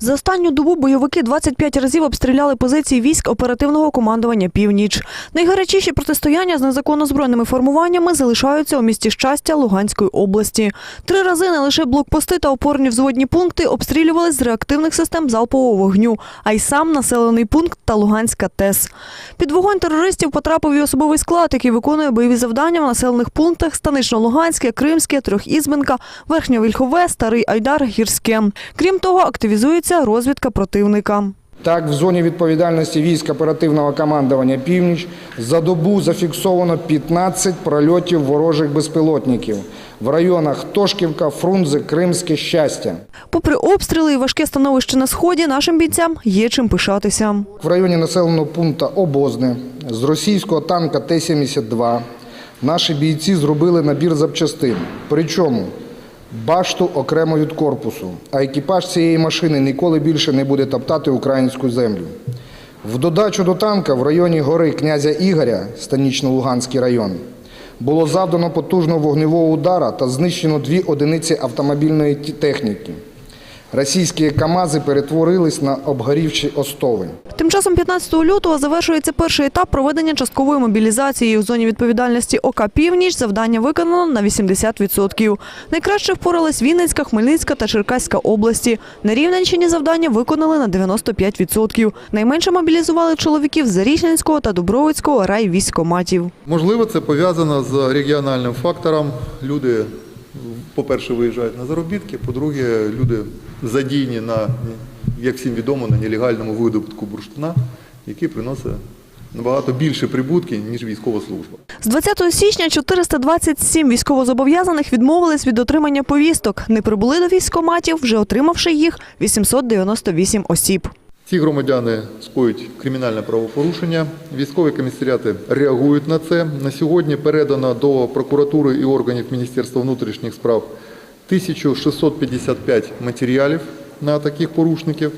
За останню добу бойовики 25 разів обстріляли позиції військ оперативного командування «Північ». Найгарячіші протистояння з незаконно збройними формуваннями залишаються у місті Щастя Луганської області. Три рази не лише блокпости та опорні взводні пункти обстрілювали з реактивних систем залпового вогню, а й сам населений пункт та Луганська ТЕС. Під вогонь терористів потрапив і особовий склад, який виконує бойові завдання в населених пунктах Станично-Луганське, Кримське, Трьохізбенка, Верхнє Вільхове, Старий Айдар, Гірське. Крім того, активізується розвідка противника. Так, в зоні відповідальності військ оперативного командування «Північ» за добу зафіксовано 15 прольотів ворожих безпілотників в районах Тошківка, Фрунзе, Кримське, Щастя. Попри обстріли і важке становище на сході, нашим бійцям є чим пишатися. В районі населеного пункту Обозне з російського танка Т-72 наші бійці зробили набір запчастин. Причому башту окремо від корпусу, а екіпаж цієї машини ніколи більше не буде топтати українську землю. В додачу до танка в районі гори князя Ігоря, Станічно-Луганський район, було завдано потужного вогневого удара та знищено дві одиниці автомобільної техніки. Російські КАМАЗи перетворились на обгорівші остови. Тим часом 15 лютого завершується перший етап проведення часткової мобілізації. У зоні відповідальності ОК «Північ» завдання виконано на 80%. Найкраще впорались Вінницька, Хмельницька та Черкаська області. На Рівненщині завдання виконали на 95%. Найменше мобілізували чоловіків з Зарічненського та Дубровицького райвійськоматів. Можливо, це пов'язано з регіональним фактором. Люди, по-перше, виїжджають на заробітки, по-друге, люди задіяні на, як всім відомо, на нелегальному видобутку бурштина, який приносить набагато більше прибутки, ніж військова служба. З 20 січня 427 військовозобов'язаних відмовились від отримання повісток. Не прибули до військоматів, вже отримавши їх 898 осіб. Ці громадяни скоюють кримінальне правопорушення. Військові комісаріати реагують на це. На сьогодні передано до прокуратури і органів Міністерства внутрішніх справ 1655 матеріалів на таких порушників.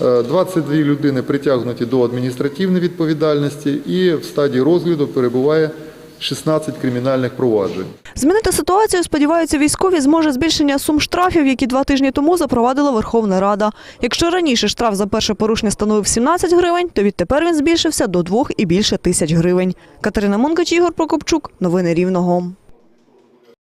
Е, 22 людини притягнуті до адміністративної відповідальності і в стадії розгляду перебуває 16 кримінальних проваджень. Змінити ситуацію, сподіваються, військові зможе збільшення сум штрафів, які два тижні тому запровадила Верховна Рада. Якщо раніше штраф за перше порушення становив 17 гривень, то відтепер він збільшився до 2 і більше тисяч гривень. Катерина Мункач, Ігор Прокопчук. Новини Рівного.